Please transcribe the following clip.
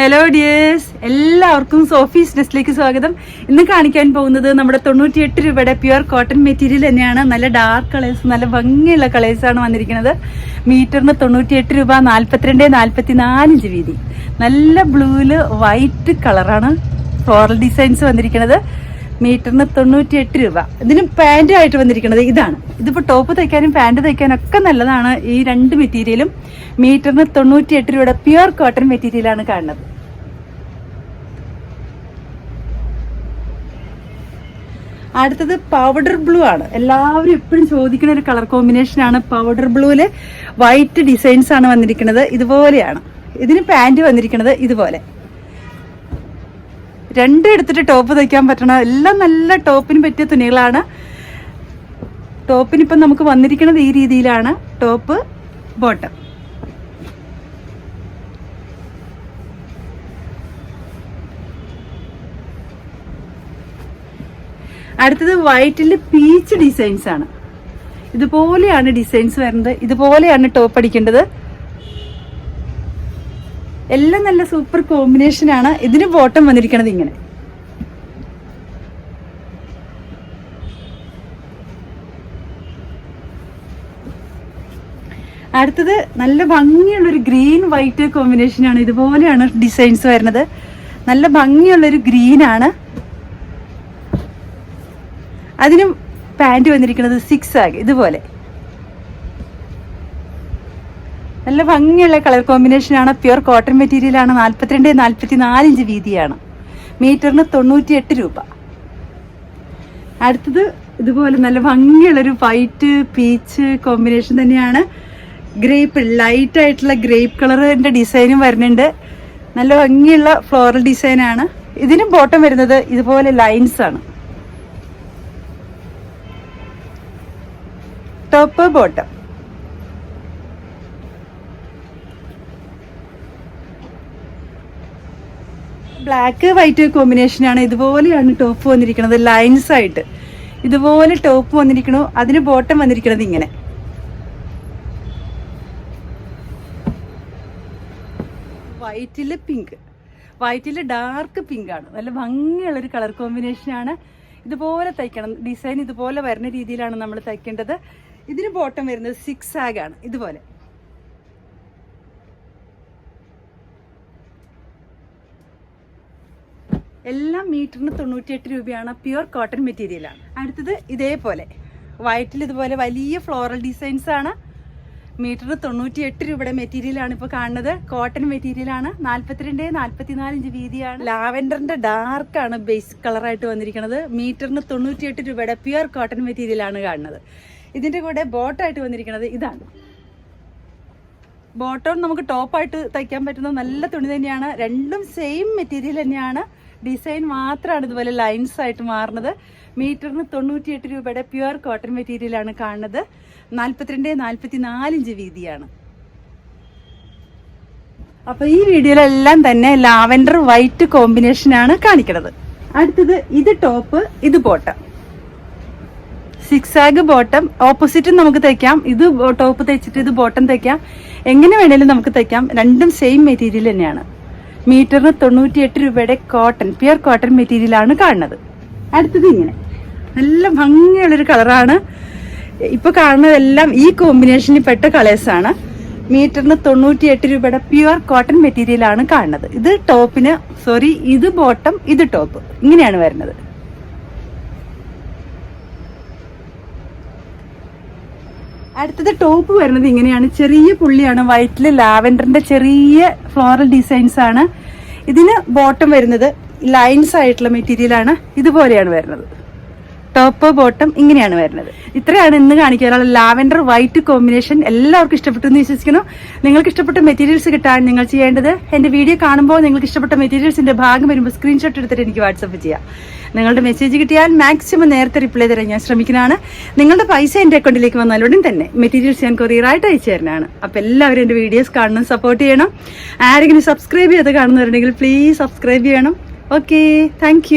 Hello dears എല്ലാവർക്കും Sophie's ഡ്രസ്സിലേക്ക് സ്വാഗതം. ഇന്ന് കാണിക്കാൻ പോകുന്നത് നമ്മുടെ തൊണ്ണൂറ്റിയെട്ട് രൂപയുടെ പ്യുവർ കോട്ടൺ മെറ്റീരിയൽ തന്നെയാണ്. നല്ല ഡാർക്ക് കളേഴ്സ് നല്ല ഭംഗിയുള്ള കളേഴ്സ് ആണ് വന്നിരിക്കുന്നത്. മീറ്ററിന് തൊണ്ണൂറ്റിയെട്ട് രൂപ നാൽപ്പത്തിരണ്ട് നാൽപ്പത്തി നാലിഞ്ച് വീതി. നല്ല ബ്ലൂവിൽ വൈറ്റ് കളറാണ് ഫ്ലോറൽ ഡിസൈൻസ് വന്നിരിക്കുന്നത്. മീറ്ററിന് തൊണ്ണൂറ്റി എട്ട് രൂപ. ഇതിന് പാന്റ് ആയിട്ട് വന്നിരിക്കുന്നത് ഇതാണ്. ഇതിപ്പോൾ ടോപ്പ് തയ്ക്കാനും പാന്റ് തയ്ക്കാനും ഒക്കെ നല്ലതാണ്. ഈ രണ്ട് മെറ്റീരിയലും മീറ്ററിന് തൊണ്ണൂറ്റി എട്ട് രൂപയുടെ പ്യുവർ കോട്ടൺ മെറ്റീരിയലാണ് കാണുന്നത്. അടുത്തത് പൗഡർ ബ്ലൂ ആണ്. എല്ലാവരും എപ്പോഴും ചോദിക്കുന്ന ഒരു കളർ കോമ്പിനേഷൻ ആണ്. പൗഡർ ബ്ലൂവിൽ വൈറ്റ് ഡിസൈൻസ് ആണ് വന്നിരിക്കുന്നത്. ഇതുപോലെയാണ്. ഇതിന് പാന്റ് വന്നിരിക്കുന്നത് ഇതുപോലെ. രണ്ടും എടുത്തിട്ട് ടോപ്പ് തയ്ക്കാൻ പറ്റണം എല്ലാം നല്ല ടോപ്പിന് പറ്റിയ തുണികളാണ്. ടോപ്പിനിപ്പം നമുക്ക് വന്നിരിക്കുന്നത് ഈ രീതിയിലാണ്. ടോപ്പ് ബോട്ടം അടുത്തത് വൈറ്റിൽ പീച്ച് ഡിസൈൻസ് ആണ്. ഇതുപോലെയാണ് ഡിസൈൻസ് വരുന്നത്. ഇതുപോലെയാണ് ടോപ്പ് അടിക്കേണ്ടത്. എല്ലാം നല്ല സൂപ്പർ കോമ്പിനേഷൻ ആണ്. ഇതിന് ബോട്ടം വന്നിരിക്കുന്നത് ഇങ്ങനെ. അടുത്തത് നല്ല ഭംഗിയുള്ളൊരു ഗ്രീൻ വൈറ്റ് കോമ്പിനേഷൻ ആണ്. ഇതുപോലെയാണ് ഡിസൈൻസ് വരുന്നത്. നല്ല ഭംഗിയുള്ളൊരു ഗ്രീൻ ആണ്. അതിനും പാന്റ് വന്നിരിക്കുന്നത് സിക്സ് ആഗ് ഇതുപോലെ. നല്ല ഭംഗിയുള്ള കളർ കോമ്പിനേഷൻ ആണ്. പ്യുവർ കോട്ടൺ മെറ്റീരിയൽ ആണ്. നാൽപ്പത്തിരണ്ട് നാൽപ്പത്തി നാലിഞ്ച് വീതിയാണ്. മീറ്ററിന് തൊണ്ണൂറ്റി എട്ട് രൂപ. അടുത്തത് ഇതുപോലെ നല്ല ഭംഗിയുള്ളൊരു വൈറ്റ് പീച്ച് കോമ്പിനേഷൻ തന്നെയാണ്. ഗ്രേപ്പ് ലൈറ്റ് ആയിട്ടുള്ള ഗ്രേപ്പ് കളറിന്റെ ഡിസൈനും വരുന്നുണ്ട്. നല്ല ഭംഗിയുള്ള ഫ്ലോറൽ ഡിസൈനാണ് ഇതിനും ബോട്ടം വരുന്നത് ഇതുപോലെ ലൈൻസ് ആണ്. ടോപ്പ് ബോട്ടം ബ്ലാക്ക് വൈറ്റ് കോമ്പിനേഷനാണ് ഇതുപോലെയാണ് ടോപ്പ് വന്നിരിക്കുന്നത് ലൈൻസ് ആയിട്ട്. ഇതുപോലെ ടോപ്പ് വന്നിരിക്കണു അതിന് ബോട്ടം വന്നിരിക്കുന്നത് ഇങ്ങനെ. വൈറ്റിൽ പിങ്ക് വൈറ്റിൽ ഡാർക്ക് പിങ്ക് ആണ്. നല്ല ഭംഗിയുള്ള ഒരു കളർ കോമ്പിനേഷൻ ആണ്. ഇതുപോലെ തയ്ക്കണം. ഡിസൈൻ ഇതുപോലെ വരുന്ന രീതിയിലാണ് നമ്മൾ തയ്ക്കേണ്ടത്. ഇതിന് ബോട്ടം വരുന്നത് സിക്സ് ആഗ് ആണ്. ഇതുപോലെ. എല്ലാം മീറ്ററിന് തൊണ്ണൂറ്റിയെട്ട് രൂപയാണ് പ്യുവർ കോട്ടൺ മെറ്റീരിയലാണ്. അടുത്തത് ഇതേപോലെ. വൈറ്റിൽ ഇതുപോലെ വലിയ ഫ്ലോറൽ ഡിസൈൻസ് ആണ്. മീറ്ററിന് തൊണ്ണൂറ്റി എട്ട് രൂപയുടെ മെറ്റീരിയലാണ് ഇപ്പോൾ കാണുന്നത്. കോട്ടൺ മെറ്റീരിയലാണ് നാൽപ്പത്തിരണ്ട് നാല്പത്തിനാല് ഇഞ്ച് വീതിയാണ്. ലാവൻഡറിന്റെ ഡാർക്കാണ് ബേസ് കളറായിട്ട് വന്നിരിക്കുന്നത്. മീറ്ററിന് തൊണ്ണൂറ്റിയെട്ട് രൂപയുടെ പ്യുവർ കോട്ടൺ മെറ്റീരിയലാണ് കാണുന്നത്. ഇതിന്റെ കൂടെ ബോട്ടായിട്ട് വന്നിരിക്കുന്നത് ഇതാണ്. ബോട്ടം നമുക്ക് ടോപ്പായിട്ട് തയ്ക്കാൻ പറ്റുന്ന നല്ല തുണി തന്നെയാണ്. രണ്ടും സെയിം മെറ്റീരിയൽ തന്നെയാണ്. ഡിസൈൻ മാത്രമാണ് ഇതുപോലെ ലൈൻസ് ആയിട്ട് മാറുന്നത്. മീറ്ററിന് തൊണ്ണൂറ്റിയെട്ട് രൂപയുടെ പ്യുവർ കോട്ടൺ മെറ്റീരിയലാണ് കാണുന്നത്. നാൽപ്പത്തിരണ്ട് നാൽപ്പത്തി നാലിഞ്ച് വീതിയാണ്. അപ്പൊ ഈ വീഡിയോയിലെല്ലാം തന്നെ ലാവൻഡർ വൈറ്റ് കോമ്പിനേഷൻ ആണ് കാണിക്കുന്നത്. അടുത്തത് ഇത് ടോപ്പ് ഇത് ബോട്ടം സിക്സ് ആഗ് ബോട്ടം ഓപ്പോസിറ്റും നമുക്ക് തയ്ക്കാം. ഇത് ടോപ്പ് തയ്ച്ചിട്ട് ഇത് ബോട്ടം തയ്ക്കാം. എങ്ങനെ വേണേലും നമുക്ക് തയ്ക്കാം. രണ്ടും സെയിം മെറ്റീരിയൽ തന്നെയാണ്. മീറ്ററിന് തൊണ്ണൂറ്റിയെട്ട് രൂപയുടെ കോട്ടൺ പ്യുർ കോട്ടൺ മെറ്റീരിയലാണ് കാണുന്നത്. അടുത്തത് ഇങ്ങനെ. നല്ല ഭംഗിയുള്ളൊരു കളറാണ്. ഇപ്പൊ കാണുന്നതെല്ലാം ഈ കോമ്പിനേഷനിൽ പെട്ട കളേഴ്സ് ആണ്. മീറ്ററിന് തൊണ്ണൂറ്റിയെട്ട് രൂപയുടെ പ്യുവർ കോട്ടൺ മെറ്റീരിയൽ ആണ് കാണുന്നത്. ഇത് ടോപ്പിന് സോറി ഇത് ബോട്ടം ഇത് ടോപ്പ് ഇങ്ങനെയാണ് വരുന്നത്. അടുത്തത് ടോപ്പ് വരുന്നത് ഇങ്ങനെയാണ്. ചെറിയ പുള്ളിയാണ്. വൈറ്റിൽ ലാവൻഡറിന്റെ ചെറിയ ഫ്ലോറൽ ഡിസൈൻസ് ആണ്. ഇതിന് ബോട്ടം വരുന്നത് ലൈൻസ് ആയിട്ടുള്ള മെറ്റീരിയൽ ആണ്. ഇതുപോലെയാണ് വരുന്നത്. ടോപ്പ് ബോട്ടം ഇങ്ങനെയാണ് വരുന്നത്. ഇത്രയാണ് ഇന്ന് കാണിക്കാനുള്ള ലാവൻഡർ വൈറ്റ് കോമ്പിനേഷൻ എല്ലാവർക്കും ഇഷ്ടപ്പെട്ടു എന്ന് വിശ്വസിക്കുന്നു. നിങ്ങൾക്ക് ഇഷ്ടപ്പെട്ട മെറ്റീരിയൽസ് കിട്ടാൻ നിങ്ങൾ ചെയ്യേണ്ടത് എന്റെ വീഡിയോ കാണുമ്പോൾ നിങ്ങൾക്ക് ഇഷ്ടപ്പെട്ട മെറ്റീരിയൽസിന്റെ ഭാഗം വരുമ്പോൾ സ്ക്രീൻഷോട്ട് എടുത്തിട്ട് എനിക്ക് വാട്സപ്പ് ചെയ്യാം. നിങ്ങളുടെ മെസ്സേജ് കിട്ടിയാൽ മാക്സിമം നേരത്തെ റിപ്ലൈ തരാൻ ഞാൻ ശ്രമിക്കുന്നതാണ്. നിങ്ങളുടെ പൈസ എന്റെ അക്കൗണ്ടിലേക്ക് വന്നാൽ ഉടൻ തന്നെ മെറ്റീരിയൽസ് ഞാൻ കൊറിയറായിട്ട് അയച്ചു തരുന്നതാണ്. അപ്പോൾ എല്ലാവരും എന്റെ വീഡിയോസ് കാണണം സപ്പോർട്ട് ചെയ്യണം. ആരെങ്കിലും സബ്സ്ക്രൈബ് ചെയ്ത് കാണുന്നവരുണ്ടെങ്കിൽ പ്ലീസ് സബ്സ്ക്രൈബ് ചെയ്യണം. Okay thank